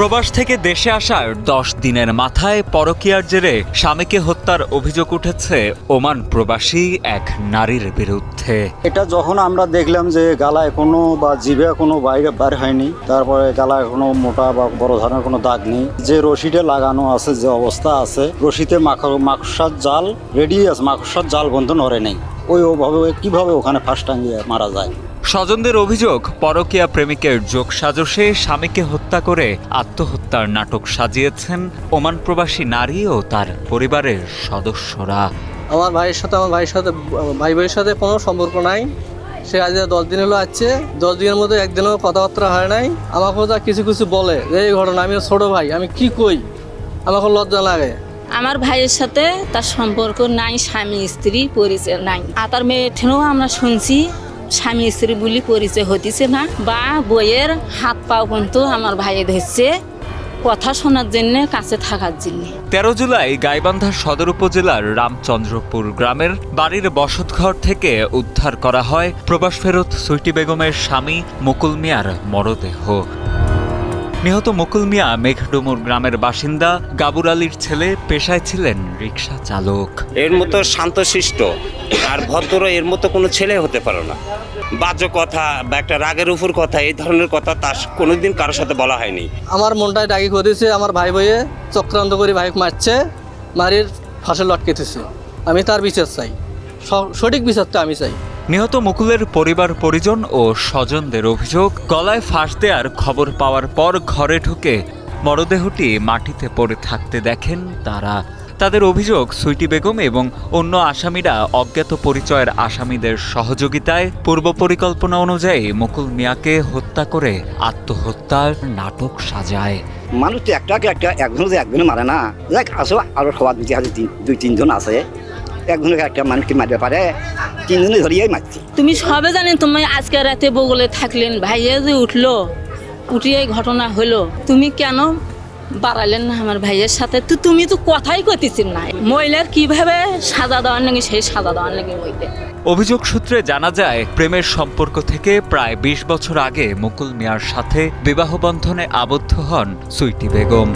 প্রবাস থেকে দেশে আসার দশ দিনের মাথায় পরকীয়ার জেরে স্বামীকে হত্যার অভিযোগ উঠেছে ওমান প্রবাসী এক নারীর বিরুদ্ধে। এটা যখন আমরা দেখলাম যে গালায় কোনো বা জিভে কোনো বাইরে বার হয়নি, তারপরে গালায় কোনো মোটা বা বড় ধরনের কোনো দাগ নেই, যে রশিটা লাগানো আছে, যে অবস্থা আছে, রশিতে মাকড়সার জাল রেডি আছে মাকসার জাল বন্ধ নড়ে নেই। ওই ওভাবে, কীভাবে ওখানে ফাঁস টাঙ্গিয়ে মারা যায়? স্বজনদের অভিযোগ পরকীয়া প্রেমিকের যোগ সাজসে স্বামীকে হত্যা করে আত্মহত্যার নাটক সাজিয়েছেন ওমান প্রবাসী নারী ও তার পরিবারের সদস্যরা। আমার ভাইয়ের সাথে আমার ভাইয়ের সাথে ভাই ভাইয়ের সাথে কোনো সম্পর্ক নাই। সে আজ দশ দিন হলো আসছে দশ দিনের মধ্যে একদিনও কথাবার্তা হয় নাই। আমাকে যা কিছু কিছু বলে যে এই ঘটনা আমি ছোট ভাই আমি কি কই? আমাকে লজ্জা লাগে। আমার ভাইয়ের সাথে তার সম্পর্ক নাই স্বামী স্ত্রী পরিচয় নাই। আর তার মেয়ের ঠেনেও আমরা শুনছি। স্বামী স্ত্রী বলি পরিচয় হতিছে না। বা বইয়ের হাত পাও কিন্তু আমার ভাইয়ে ধরছে কথা শোনার জন্য, কাছে থাকার জন্য। তেরো জুলাই গাইবান্ধা সদর উপজেলার রামচন্দ্রপুর গ্রামের বাড়ির বসতঘর থেকে উদ্ধার করা হয় প্রবাস ফেরত সুইটি বেগমের স্বামী মুকুল মিয়ার মরদেহ। নিহত মুকুল মিয়া মেঘডুমুর গ্রামের বাসিন্দা গাবুর আলীর ছেলে পেশায় ছিলেন রিক্সা চালক। এর মতো শান্তশিষ্ট আর ভদ্র এর মতো কোনো ছেলে হতে পারে না। বাজ্য কথা বা একটা রাগের উপর কথা এই ধরনের কথা তার কোনোদিন কারোর সাথে বলা হয়নি। আমার মনটায় ডাকি করেছে আমার ভাই ভাইয়ে চক্রান্ত করে ভাই মারছে মারির ফাঁসে লটকেতেছে আমি তার বিচার চাই। স- সঠিক বিচারটা আমি চাই। নিহত মুকুলের পরিবার, পরিজন ও স্বজনদের অভিযোগ, গলায় ফাঁস দেওয়ার খবর পাওয়ার পর ঘরে ঢুকে মরদেহটি মাটিতে পড়ে থাকতে দেখেন তারা। তাদের অভিযোগ, সুইটি বেগম এবং অন্য আসামিরা অজ্ঞাত পরিচয়ের আসামিদের সহযোগিতায় পূর্ব পরিকল্পনা অনুযায়ী মুকুল মিয়াকে হত্যা করে আত্মহত্যার নাটক সাজায়। মানুষ তো একটাকে একটা একজন একজনে মারে না। দেখ, আসো, আরও সবার দুই তিনজন আছে। একজনকে একটা মানুষকে মারতে পারে তিনজনে ধরিয়েই মারছে। তুমি সবে জানেন তুমি আজকে রাতে বগলে থাকলেন ভাইয়ে যে উঠল উঠিয়ে ঘটনা হলো। তুমি কেন বাড়ালেন না আমার ভাইয়ের সাথে? তো তুমি তো কথাই কইতেছেন না। মহিলার কীভাবে সাজা দেওয়ার নাকি সেই সাজা দেওয়ার নাকি বইতে অভিযোগ সূত্রে জানা যায় প্রেমের সম্পর্ক থেকে প্রায় ২০ বছর আগে মুকুল মিয়ার সাথে বিবাহ বন্ধনে আবদ্ধ হন সুইটি বেগম।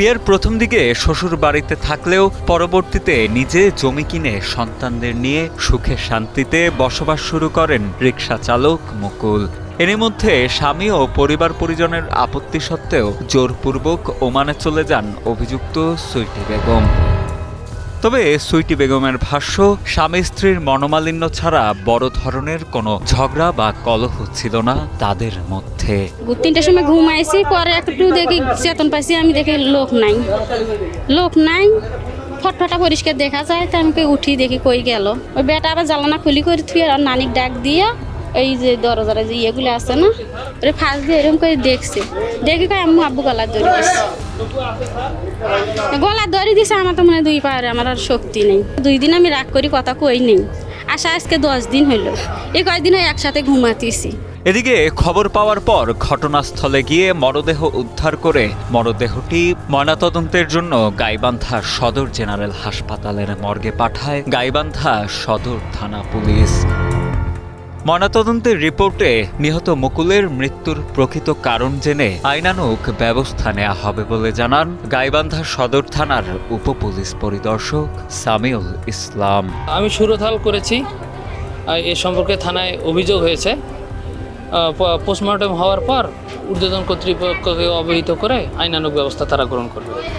বিয়ের প্রথম দিকে শ্বশুর বাড়িতে থাকলেও পরবর্তীতে নিজে জমি কিনে সন্তানদের নিয়ে সুখে শান্তিতে বসবাস শুরু করেন রিক্সা চালক মুকুল। এরই মধ্যে স্বামী ও পরিবার পরিজনের আপত্তি সত্ত্বেও জোরপূর্বক ওমানে চলে যান অভিযুক্ত সুইটি বেগম। তবে সুইটি বেগমের ভাষ্য, স্বামী স্ত্রীর মনোমালিন্য ছাড়া বড় ধরনের কোনো ঝগড়া বা কলহ ছিল না তাদের মধ্যে। তিনটার সময় ঘুমাইছি পরে একটু দেখি চেতন পাইছি, আমি দেখি লোক নাই। লোক নাই, ফটফটা পরিষ্কার দেখা যায়, তো আমি উঠি দেখি কই গেল। ওই বেটা আবার জ্বালানা খুলি করে থুয়ে আর নানিক ডাক দিয়ে এই যে দরজারে যে ইয়েগুলো আছে না, ওরে ফাঁস দিয়ে এরকম করে দেখছে। দেখে কই আম্মু আব্বু গলা ধরে দিছে। গলা ধরে দিছে, আমার তো মানে দুই পারে আমার আর শক্তি নেই। দুই দিন আমি রাগ করি, কথা কই নেই। আসা আজকে দশ দিন হইল এই কয়েকদিন হয় একসাথে ঘুমাতেছি। এদিকে খবর পাওয়ার পর ঘটনাস্থলে গিয়ে মরদেহ উদ্ধার করে মরদেহটি ময়নাতদন্তের জন্য গাইবান্ধা সদর জেনারেল হাসপাতালের মর্গে পাঠায় গাইবান্ধা সদর থানা পুলিশ। ময়নাতদন্তের রিপোর্টে নিহত মুকুলের মৃত্যুর প্রকৃত কারণ জেনে আইনানুক ব্যবস্থা নেওয়া হবে বলে জানান গাইবান্ধা সদর থানার উপপুলিশ পরিদর্শক সামিউল ইসলাম। আমি সুরথাল করেছি। এ সম্পর্কে থানায় অভিযোগ হয়েছে। পোস্টমর্টম হওয়ার পর ঊর্ধ্বতন কর্তৃপক্ষকে অবহিত করে আইনানুক ব্যবস্থা তারা গ্রহণ করবে।